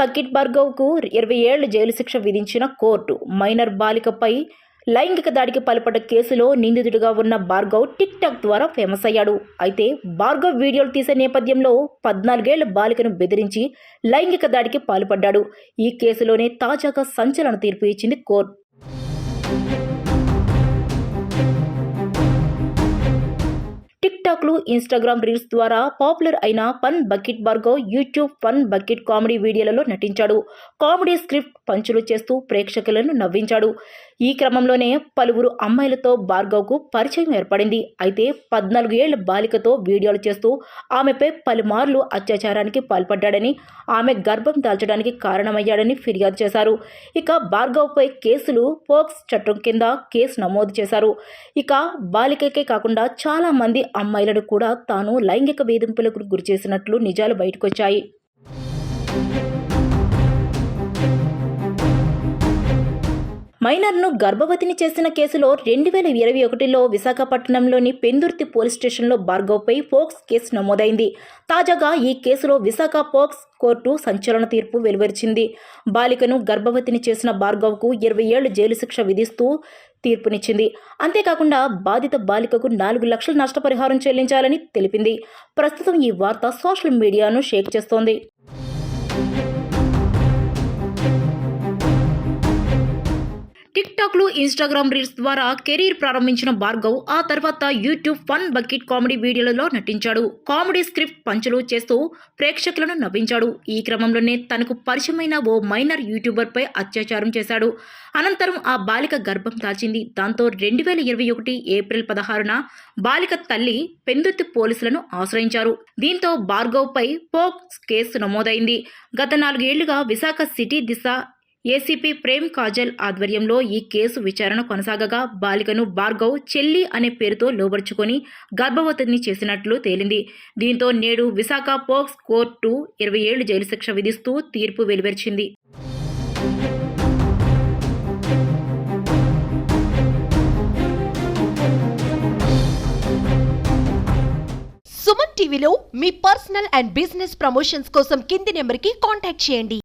Bucket భార్గవ్కు ఇరవై ఏళ్ళ jail శిక్ష విధించిన కోర్టు. మైనర్ బాలికపై లైంగిక దాడికి పాల్పడ్డ కేసులో నిందితుడిగా ఉన్న భార్గవ్ టిక్ టాక్ ద్వారా ఫేమస్ అయ్యాడు. అయితే భార్గవ్ వీడియోలు తీసే నేపథ్యంలో పద్నాలుగేళ్ళ బాలికను బెదిరించి లైంగిక దాడికి పాల్పడ్డాడు. ఈ కేసులోనే తాజాగా సంచలన తీర్పు ఇచ్చింది కోర్టు. టిక్టాక్లు ఇన్స్టాగ్రామ్ రీల్స్ ద్వారా పాపులర్ అయిన fun bucket Bhargav YouTube fun bucket comedy వీడియోలలో నటించాడు. కామెడీ స్క్రిప్ట్ పంచులు చేస్తూ ప్రేక్షకులను నవ్వించాడు. ఈ క్రమంలోనే పలువురు అమ్మాయిలతో భార్గవ్కు పరిచయం ఏర్పడింది. అయితే పద్నాలుగు ఏళ్ళ బాలికతో వీడియోలు చేస్తూ ఆమెపై పలుమార్లు అత్యాచారానికి పాల్పడ్డాడని ఆమె గర్భం దాల్చడానికి కారణమయ్యాడని ఫిర్యాదు చేశారు. ఇక భార్గవ్పై కేసులు పోక్స్ చట్టం కింద కేసు నమోదు చేశారు. ఇక బాలికకే కాకుండా చాలా మంది అమ్మాయిలు మహిళను కూడా తాను లైంగిక వేధింపులకు గురి చేసినట్లు నిజాలు బయటకొచ్చాయి. మైనర్ను గర్భవతిని చేసిన కేసులో రెండు వేల ఇరవై ఒకటిలో విశాఖపట్నంలోని పెందుర్తి పోలీస్ స్టేషన్లో భార్గవ్పై ఫోక్స్ కేసు నమోదైంది. తాజాగా ఈ కేసులో విశాఖ ఫోక్స్ కోర్టు సంచలన తీర్పు వెలువరిచింది. బాలికను గర్భవతిని చేసిన భార్గవ్కు ఇరవై ఏళ్ళు జైలు శిక్ష విధిస్తూ తీర్పునిచ్చింది. అంతేకాకుండా బాధిత బాలికకు నాలుగు లక్షల నష్టపరిహారం చెల్లించాలని తెలిపింది. ప్రస్తుతం ఈ వార్త సోషల్ మీడియాను షేక్ చేస్తోంది. టిక్ టాక్లు ఇన్స్టాగ్రామ్ రీల్స్ ద్వారా కెరీర్ ప్రారంభించిన భార్గవ్ ఆ తర్వాత యూట్యూబ్ ఫన్ బకెట్ కామెడీ వీడియోలలో నటించాడు. కామెడీ స్క్రిప్ట్ పంచులు చేస్తూ ప్రేక్షకులను నవ్వించాడు. ఈ క్రమంలోనే తనకు పరిచయమైన ఓ మైనర్ యూట్యూబర్పై అత్యాచారం చేశాడు. అనంతరం ఆ బాలిక గర్భం దాల్చింది. దాంతో రెండు వేల ఇరవై ఒకటి ఏప్రిల్ పదహారున బాలిక తల్లి పెందుర్తి పోలీసులను ఆశ్రయించారు. దీంతో భార్గవ్పై పోక్స్ కేసు నమోదైంది. గత నాలుగేళ్ళుగా విశాఖ సిటీ దిశ ఏసీపీ ప్రేమ్ కాజల్ ఆధ్వర్యంలో ఈ కేసు విచారణ కొనసాగగా బాలికను భార్గవ్ చెల్లి అనే పేరుతో లోబర్చుకొని గర్భవతిని చేసినట్లు తేలింది. దీంతో నేడు విశాఖ పోక్స్ కోర్టు ఇరవై ఏళ్ళు జైలు శిక్ష విధిస్తూ తీర్పు వెలువరిచింది. సుమన్ టీవీలో మీ పర్సనల్ అండ్ బిజినెస్ ప్రమోషన్స్ కోసం కింది నెంబర్కి కాంటాక్ట్ చేయండి.